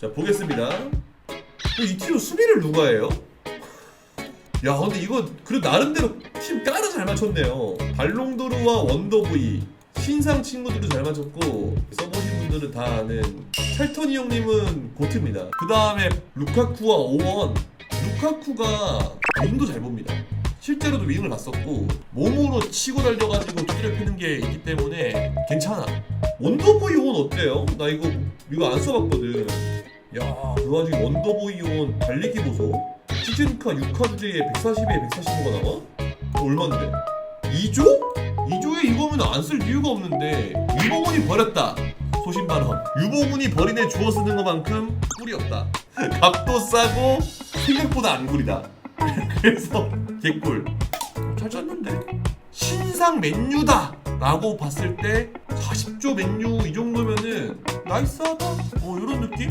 자 보겠습니다. 어, 이 팀은 수비를 누가 해요? 야 근데 이거 그래도 나름대로 팀 깔아 잘 맞췄네요. 발롱도르와 원더보이 신상 친구들도 잘 맞췄고 써보신 분들은 다 아는 찰터니 형님은 고트입니다. 그 다음에 루카쿠와 오원 루카쿠가 윙도 잘 봅니다. 실제로도 윙을 봤었고 몸으로 치고 달려가지고 두드려 패는 게 있기 때문에 괜찮아. 원더보이 온 어때요? 나 이거 이거 안 써봤거든. 야, 그 와중에 원더보이 온 달리기 보소. 6화 주제에 140에 145가 나와? 어, 얼마인데? 2조? 2조에 이거면 안 쓸 이유가 없는데 유보문이 버렸다. 소신발언. 유보문이 버린에 주워 쓰는 것만큼 꿀이 없다. 값도 싸고 생각보다 안 구리다. 그래서 개꿀. 잘 짰는데? 신상 맨유다! 라고 봤을 때 40조 맨유 이 정도면은 나이스하다? 어 이런 느낌?